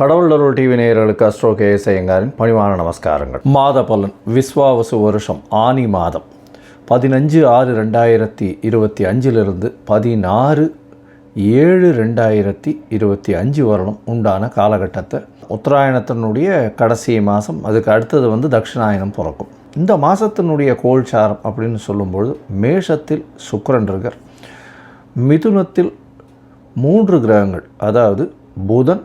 கடவுளருள் TV நேயர்களுக்கு astro K ஐயங்காரின் பணிவான நமஸ்காரங்கள். மாத பலன் விஸ்வாவசு வருஷம் ஆனி மாதம். பதினஞ்சு ஆறு ரெண்டாயிரத்தி இருபத்தி அஞ்சிலிருந்து பதினாறு ஏழு ரெண்டாயிரத்தி இருபத்தி அஞ்சு வருடம் உண்டான காலகட்டத்தை உத்தராயணத்தினுடைய கடைசி மாதம் அதுக்கு அடுத்தது வந்து தட்சிணாயனம் பிறக்கும். இந்த மாதத்தினுடைய கோல்சாரம் அப்படின்னு சொல்லும்பொழுது மேஷத்தில் சுக்கரன் இருக்கார். மிதுனத்தில் மூன்று கிரகங்கள் அதாவது புதன்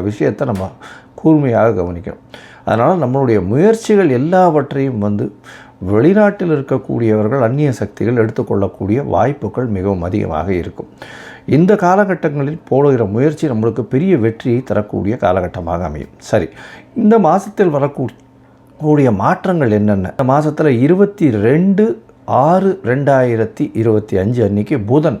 விஷயத்தை நம்ம கூர்மையாக கவனிக்கணும். அதனால் நம்மளுடைய முயற்சிகள் எல்லாவற்றையும் வந்து வெளிநாட்டில் இருக்கக்கூடியவர்கள் அந்நிய சக்திகள் எடுத்துக்கொள்ளக்கூடிய வாய்ப்புகள் மிகவும் அதிகமாக இருக்கும். இந்த காலகட்டங்களில் போடுகிற முயற்சி நம்மளுக்கு பெரிய வெற்றியை தரக்கூடிய காலகட்டமாக அமையும். சரி இந்த மாதத்தில் வரக்கூடிய மாற்றங்கள் என்னென்ன? இந்த மாதத்தில் இருபத்தி ரெண்டு ஆறு ரெண்டாயிரத்தி இருபத்தி அஞ்சு அன்னைக்கு புதன்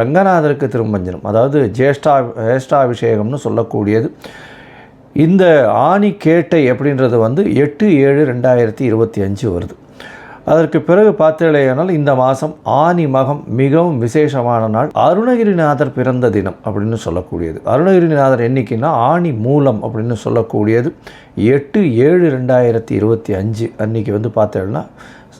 ரங்கநாதருக்கு திருமஞ்சனம் அதாவது ஜேஷ்டா ஜேஷ்டாபிஷேகம்னு சொல்லக்கூடியது. இந்த ஆணி கேட்டை அப்படின்றது வந்து எட்டு ஏழு ரெண்டாயிரத்தி இருபத்தி அஞ்சு வருது. அதற்கு பிறகு பார்த்தேலையானால் இந்த மாதம் ஆனி மகம் மிகவும் விசேஷமான நாள். அருணகிரிநாதர் பிறந்த தினம் அப்படின்னு சொல்லக்கூடியது. அருணகிரிநாதர் என்றைக்குன்னா ஆனி மூலம் அப்படின்னு சொல்லக்கூடியது. எட்டு ஏழு ரெண்டாயிரத்தி இருபத்தி அஞ்சு அன்னைக்கு வந்து பார்த்தேன்னா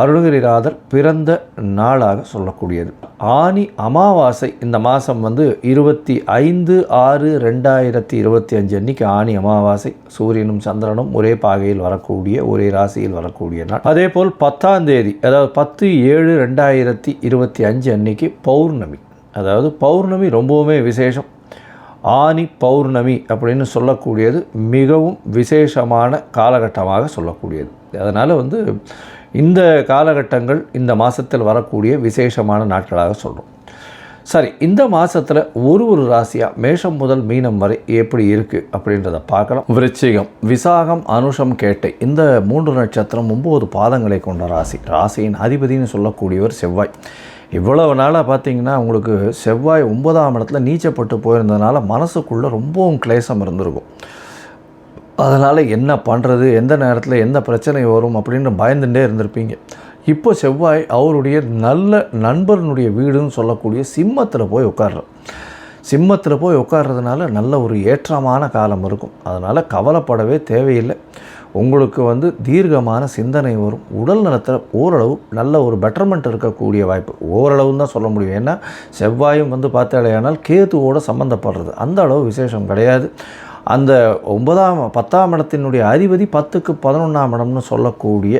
அருணகிரிநாதர் பிறந்த நாளாக சொல்லக்கூடியது. ஆனி அமாவாசை இந்த மாதம் வந்து இருபத்தி ஐந்து ஆறு ரெண்டாயிரத்தி இருபத்தி அஞ்சு அன்னைக்கு ஆனி அமாவாசை. சூரியனும் சந்திரனும் ஒரே பாகையில் வரக்கூடிய ஒரே ராசியில் வரக்கூடிய நாள். அதே போல் பத்தாம் தேதி அதாவது பத்து ஏழு ரெண்டாயிரத்தி இருபத்தி அஞ்சு அன்னைக்கு பௌர்ணமி. அதாவது பௌர்ணமி ரொம்பவுமே விசேஷம். ஆனி பௌர்ணமி அப்படின்னு சொல்லக்கூடியது மிகவும் விசேஷமான காலகட்டமாக சொல்லக்கூடியது. அதனால் வந்து இந்த காலகட்டங்கள் இந்த மாதத்தில் வரக்கூடிய விசேஷமான நாட்களாக சொல்கிறோம் சரி இந்த மாதத்தில் ஒரு ஒரு ராசியாக மேஷம் முதல் மீனம் வரை எப்படி இருக்குது அப்படின்றத பார்க்கலாம். விருச்சிகம் விசாகம் அனுஷம் கேட்டை இந்த மூன்று நட்சத்திரம் ஒம்பது பாதங்களை கொண்ட ராசி. ராசியின் அதிபதினு சொல்லக்கூடியவர் செவ்வாய். இவ்வளவு நாளாக பார்த்தீங்கன்னா உங்களுக்கு செவ்வாய் ஒன்பதாம் இடத்துல நீச்சப்பட்டு போயிருந்ததுனால மனசுக்குள்ளே ரொம்பவும் கிளேசம் இருந்திருக்கும். அதனால் என்ன பண்ணுறது எந்த நேரத்தில் எந்த பிரச்சனை வரும் அப்படின்னு பயந்துட்டே இருந்திருப்பீங்க. இப்போ செவ்வாய் அவருடைய நல்ல நண்பனுடைய வீடுன்னு சொல்லக்கூடிய சிம்மத்தில் போய் உட்கார்றார். சிம்மத்தில் போய் உட்கார்றதுனால நல்ல ஒரு ஏற்றமான காலம் இருக்கும். அதனால் கவலைப்படவே தேவையில்லை. உங்களுக்கு வந்து தீர்க்கமான சிந்தனை வரும். உடல் நலத்தில் ஓரளவு நல்ல ஒரு பெட்டர்மெண்ட் இருக்கக்கூடிய வாய்ப்பு. ஓரளவுன்னு தான் சொல்ல முடியும். ஏன்னா செவ்வாயும் வந்து பார்த்தாலேயானால் கேதுவோடு சம்மந்தப்படுறது அந்த அளவு விசேஷம் கிடையாது. அந்த ஒன்பதாம் பத்தாம் இடத்தினுடைய அதிபதி பத்துக்கு பதினொன்றாம் இடம்னு சொல்லக்கூடிய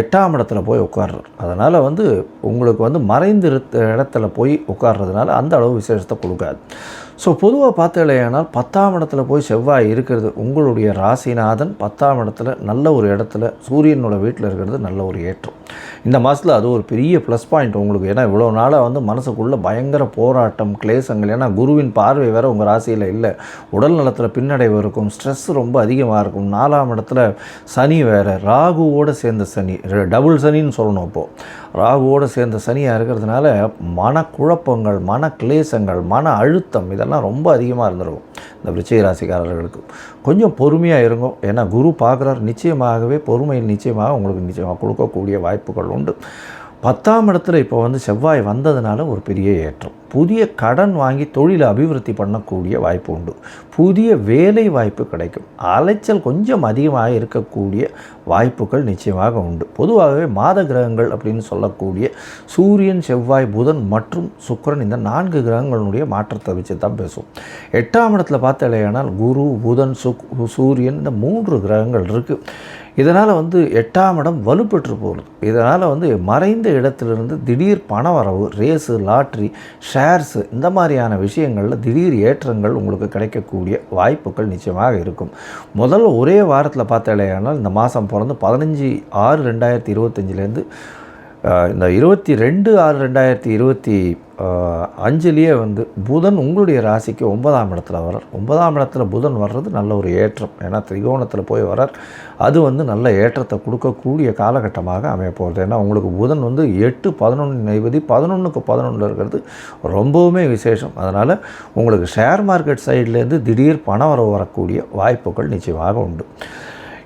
எட்டாம் இடத்துல போய் உட்கார்றார். அதனால் வந்து உங்களுக்கு வந்து மறைந்திருத்த இடத்துல போய் உட்கார்றதுனால அந்த அளவு விசேஷத்தை கொடுக்காது. ஸோ பொதுவாக பார்த்தாலேயானால் பத்தாம் இடத்துல போய் செவ்வாய் இருக்கிறது உங்களுடைய ராசிநாதன் பத்தாம் இடத்துல நல்ல ஒரு இடத்துல சூரியனோட வீட்டில் இருக்கிறது நல்ல ஒரு ஏற்றம். இந்த மாதத்தில் அது ஒரு பெரிய ப்ளஸ் பாயிண்ட் உங்களுக்கு. ஏன்னா இவ்வளோ நாளாக வந்து மனசுக்குள்ளே பயங்கர போராட்டம் கிளேசங்கள். ஏன்னா குருவின் பார்வை வேறு உங்கள் ராசியில் இல்லை. உடல் நலத்தில் பின்னடைவு இருக்கும் ஸ்ட்ரெஸ் ரொம்ப அதிகமாக இருக்கும். நாலாம் இடத்துல சனி வேறு ராகுவோடு சேர்ந்த சனி. டபுள் சனின்னு சொல்லணும் அப்போது ராகுவோடு சேர்ந்த சனியாக இருக்கிறதுனால மனக்குழப்பங்கள் மன கிளேசங்கள் மன அழுத்தம் இதெல்லாம் ரொம்ப அதிகமாக இருந்திருக்கும் இந்த விருச்சிக ராசிக்காரர்களுக்கு. கொஞ்சம் பொறுமையாக இருங்கும் ஏன்னா குரு பார்க்குறார். நிச்சயமாகவே பொறுமையில் நிச்சயமாக உங்களுக்கு நிச்சயமாக கொடுக்கக்கூடிய வாய்ப்புகள் உண்டு. பத்தாம் இடத்துல இப்போ வந்து செவ்வாய் வந்ததுனால ஒரு பெரிய ஏற்றம். புதிய கடன் வாங்கி தொழிலை அபிவிருத்தி பண்ணக்கூடிய வாய்ப்பு உண்டு. புதிய வேலை வாய்ப்பு கிடைக்கும். அலைச்சல் கொஞ்சம் அதிகமாக இருக்கக்கூடிய வாய்ப்புகள் நிச்சயமாக உண்டு. பொதுவாகவே மாத கிரகங்கள் அப்படின்னு சொல்லக்கூடிய சூரியன் செவ்வாய் புதன் மற்றும் சுக்கரன் இந்த நான்கு கிரகங்களுடைய மாற்றத்தை வச்சு தான் பேசுவோம். எட்டாம் இடத்துல பார்த்தாலேயானால் குரு புதன் சுக் சூரியன் இந்த மூன்று கிரகங்கள் இருக்குது இதனால் வந்து எட்டாம் இடம் வலுப்பெற்று போகிறது இதனால் வந்து மறைந்த இடத்துலேருந்து திடீர் பண வரவு ரேஸு லாட்ரி ஷேர்ஸு இந்த மாதிரியான விஷயங்களில் திடீர் ஏற்றங்கள் உங்களுக்கு கிடைக்கக்கூடிய வாய்ப்புகள் நிச்சயமாக இருக்கும். முதல்ல ஒரே வாரத்தில் பார்த்தாலேயானால் இந்த மாதம் பிறந்து பதினஞ்சு ஆறு ரெண்டாயிரத்தி இருபத்தஞ்சிலேருந்து இந்த இருபத்தி ரெண்டு ஆறு ரெண்டாயிரத்தி இருபத்தி அஞ்சுலேயே வந்து புதன் உங்களுடைய ராசிக்கு ஒன்பதாம் இடத்துல வரார் ஒன்பதாம் இடத்துல புதன் வர்றது நல்ல ஒரு ஏற்றம். ஏன்னா திரிகோணத்தில் போய் வரார் அது வந்து நல்ல ஏற்றத்தை கொடுக்கக்கூடிய காலகட்டமாக அமையப்போகிறது ஏன்னா உங்களுக்கு புதன் வந்து எட்டு பதினொன்று நைவதி பதினொன்றுக்கு பதினொன்று இருக்கிறது ரொம்பவுமே விசேஷம். அதனால் உங்களுக்கு ஷேர் மார்க்கெட் சைட்லேருந்து திடீர் பணம் வர வரக்கூடிய வாய்ப்புகள் நிச்சயமாக உண்டு.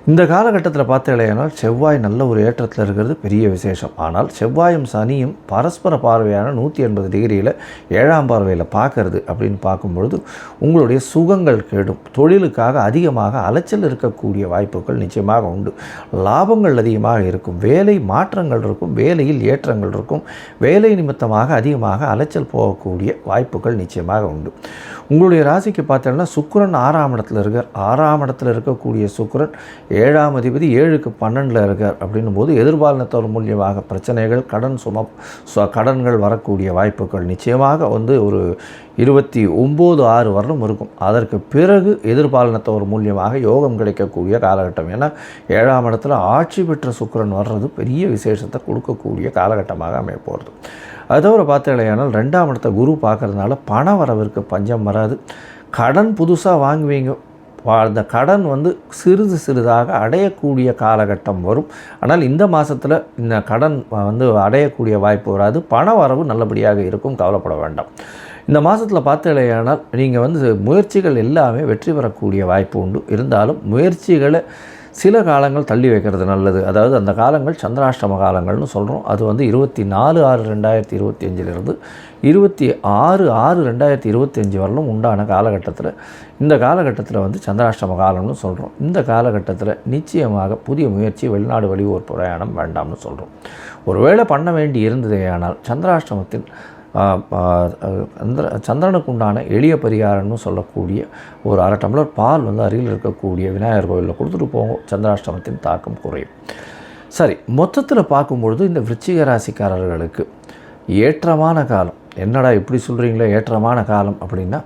இந்த காலகட்டத்தில் பார்த்தீங்கன்னா செவ்வாய் நல்ல ஒரு ஏற்றத்தில் இருக்கிறது பெரிய விசேஷம். ஆனால் செவ்வாயும் சனியும் பரஸ்பர பார்வையான நூற்றி எண்பது டிகிரியில் ஏழாம் பார்வையில் பார்க்கறது அப்படின்னு பார்க்கும்பொழுது உங்களுடைய சுகங்கள் கெடும். தொழிலுக்காக அதிகமாக அலைச்சல் இருக்கக்கூடிய வாய்ப்புகள் நிச்சயமாக உண்டு. லாபங்கள் அதிகமாக இருக்கும். வேலை மாற்றங்கள் இருக்கும். வேலையில் ஏற்றங்கள் இருக்கும். வேலை நிமித்தமாக அதிகமாக அலைச்சல் போகக்கூடிய வாய்ப்புகள் நிச்சயமாக உண்டு. உங்களுடைய ராசிக்கு பார்த்தோம்னா சுக்கரன் ஆறாம் இடத்துல இருக்கார். ஆறாம் இடத்துல இருக்கக்கூடிய சுக்கரன் ஏழாம் அதிபதி ஏழுக்கு பன்னெண்டில் இருக்கார் அப்படின்னும் போது எதிர்பாலனத்தோர் மூலியமாக பிரச்சனைகள் கடன் சும கடன்கள் வரக்கூடிய வாய்ப்புகள் நிச்சயமாக வந்து ஒரு இருபத்தி ஒம்பது ஆறு வருடம் இருக்கும். அதற்கு பிறகு எதிர்பாலினத்தோர் மூலியமாக யோகம் கிடைக்கக்கூடிய காலகட்டம். ஏன்னா ஏழாம் இடத்துல ஆட்சி பெற்ற சுக்கரன் வர்றது பெரிய விசேஷத்தை கொடுக்கக்கூடிய காலகட்டமாக அமைய போகிறது அது தவிர பார்த்தீங்களேனால் ரெண்டாம் இடத்த குரு பார்க்குறதுனால பண வரவிற்கு பஞ்சம் வராது. கடன் புதுசாக வாங்குவீங்க. அந்த கடன் வந்து சிறிது சிறிதாக அடையக்கூடிய காலகட்டம் வரும். ஆனால் இந்த மாதத்தில் இந்த கடன் வந்து அடையக்கூடிய வாய்ப்பு வராது. பண வரவு நல்லபடியாக இருக்கும். கவலைப்பட வேண்டாம். இந்த மாதத்தில் பார்த்தீங்களேனால் நீங்கள் வந்து முயற்சிகள் எல்லாமே வெற்றி பெறக்கூடிய வாய்ப்பு உண்டு. இருந்தாலும் முயற்சிகளை சில காலங்கள் தள்ளி வைக்கிறது நல்லது. அதாவது அந்த காலங்கள் சந்திராஷ்டம காலங்கள்னு சொல்கிறோம் அது வந்து இருபத்தி நாலு ஆறு ரெண்டாயிரத்தி இருபத்தி அஞ்சிலிருந்து இருபத்தி ஆறு ஆறு ரெண்டாயிரத்தி இருபத்தி அஞ்சு வரலும் உண்டான காலகட்டத்தில் இந்த காலகட்டத்தில் வந்து சந்திராஷ்டம காலம்னு சொல்கிறோம் இந்த காலகட்டத்தில் நிச்சயமாக புதிய முயற்சி வெளிநாடு வெளியூர் பிரயாணம் வேண்டாம்னு சொல்கிறோம் ஒருவேளை பண்ண வேண்டி இருந்ததே ஆனால் சந்திராஷ்டமத்தின் அந்த சந்திரனுக்கு உண்டான எளிய பரிகாரம்னு சொல்லக்கூடிய ஒரு அரை டம்ளர் பால் வந்து அருகில் இருக்கக்கூடிய விநாயகர் கோவிலில் கொடுத்துட்டு போவோம் சந்திராஷ்டமத்தின் தாக்கம் குறையும். சரி மொத்தத்தில் பார்க்கும்பொழுது இந்த விருச்சிக ராசிக்காரர்களுக்கு ஏற்றமான காலம். என்னடா இப்படி சொல்கிறீங்களோ ஏற்றமான காலம் அப்படின்னா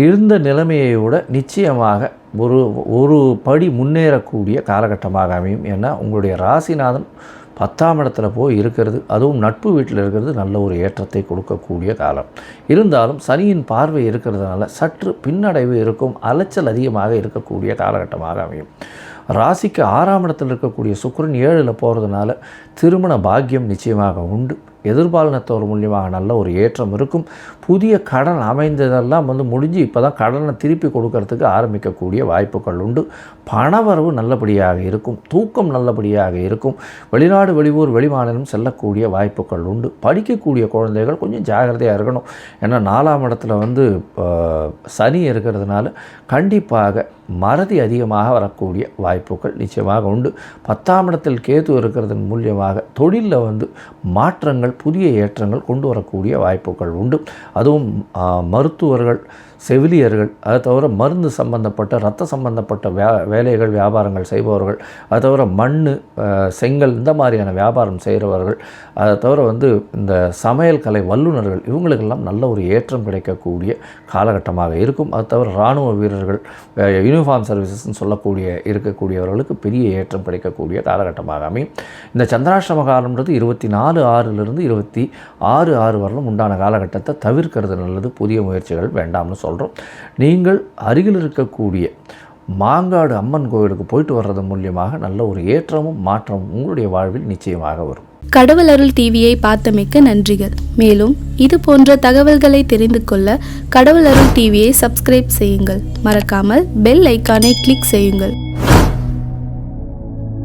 இருந்த நிலைமையை விட நிச்சயமாக ஒரு ஒரு படி முன்னேறக்கூடிய காலகட்டமாக அமையும். ஏன்னா உங்களுடைய ராசிநாதன் பத்தாம் இடத்துல போய் இருக்கிறது அதுவும் நட்பு வீட்டில் இருக்கிறது நல்ல ஒரு ஏற்றத்தை கொடுக்கக்கூடிய காலம். இருந்தாலும் சனியின் பார்வை இருக்கிறதுனால சற்று பின்னடைவு இருக்கும் அலைச்சல் அதிகமாக இருக்கக்கூடிய காலகட்டமாக அமையும். ராசிக்கு ஆறாம் இடத்தில் இருக்கக்கூடிய சுக்கரன் ஏழில் போகிறதுனால திருமண பாக்கியம் நிச்சயமாக உண்டு. எதிர்பாலினத்தோர் மூலியமாக நல்ல ஒரு ஏற்றம் இருக்கும். புதிய கடன் அமைந்ததெல்லாம் வந்து முடிஞ்சு இப்போ தான் கடனை திருப்பி கொடுக்கறதுக்கு ஆரம்பிக்கக்கூடிய வாய்ப்புகள் உண்டு. பணவரவு நல்லபடியாக இருக்கும். தூக்கம் நல்லபடியாக இருக்கும். வெளிநாடு வெளியூர் வெளிமாநிலம் செல்லக்கூடிய வாய்ப்புகள் உண்டு. படிக்கக்கூடிய குழந்தைகள் கொஞ்சம் ஜாகிரதையாக இருக்கணும். ஏன்னா நாலாம் இடத்துல வந்து சனி இருக்கிறதுனால கண்டிப்பாக மறதி அதிகமாக வரக்கூடிய வாய்ப்புகள் நிச்சயமாக உண்டு. பத்தாம் இடத்தில் கேது இருக்கிறதன் மூலியமாக தொழிலில் வந்து மாற்றங்கள் மாற்றங்கள் புதிய ஏற்றங்கள் கொண்டு வரக்கூடிய வாய்ப்புகள் உண்டு. அதுவும் மருத்துவர்கள் செவிலியர்கள் அதை தவிர மருந்து சம்பந்தப்பட்ட ரத்த சம்பந்தப்பட்ட வே வேலைகள் வியாபாரங்கள் செய்பவர்கள் அதை தவிர மண் செங்கல் இந்த மாதிரியான வியாபாரம் செய்கிறவர்கள் அதை தவிர வந்து இந்த சமையல் கலை வல்லுநர்கள் இவங்களுக்கெல்லாம் நல்ல ஒரு ஏற்றம் கிடைக்கக்கூடிய காலகட்டமாக இருக்கும். அது தவிர இராணுவ வீரர்கள் யூனிஃபார்ம் சர்வீசஸ்ன்னு சொல்லக்கூடிய இருக்கக்கூடியவர்களுக்கு பெரிய ஏற்றம் கிடைக்கக்கூடிய காலகட்டமாக அமையும். இந்த சந்திராஷ்டம காலம்ன்றது இருபத்தி நாலு ஆறிலிருந்து இருபத்தி ஆறு ஆறு வரலும் உண்டான காலகட்டத்தை தவிர்க்கிறது நல்லது புதிய முயற்சிகள் வேண்டாம்னு சொல்கிறோம் நீங்கள் அருகில் இருக்கக்கூடிய மாங்காடு அம்மன் கோவிலுக்கு போயிட்டு வர்றது மூலியமாக நல்ல ஒரு ஏற்றமும் மாற்றமும் உங்களுடைய வாழ்வில் நிச்சயமாக வரும். கடவுள் அருள் டிவியை பார்த்தமைக்க நன்றிகள். மேலும் இது போன்ற தகவல்களை தெரிந்து கொள்ள கடவுள் அருள் டிவியை சப்ஸ்கிரைப் செய்யுங்கள். மறக்காமல் பெல் ஐக்கானை கிளிக் செய்யுங்கள்.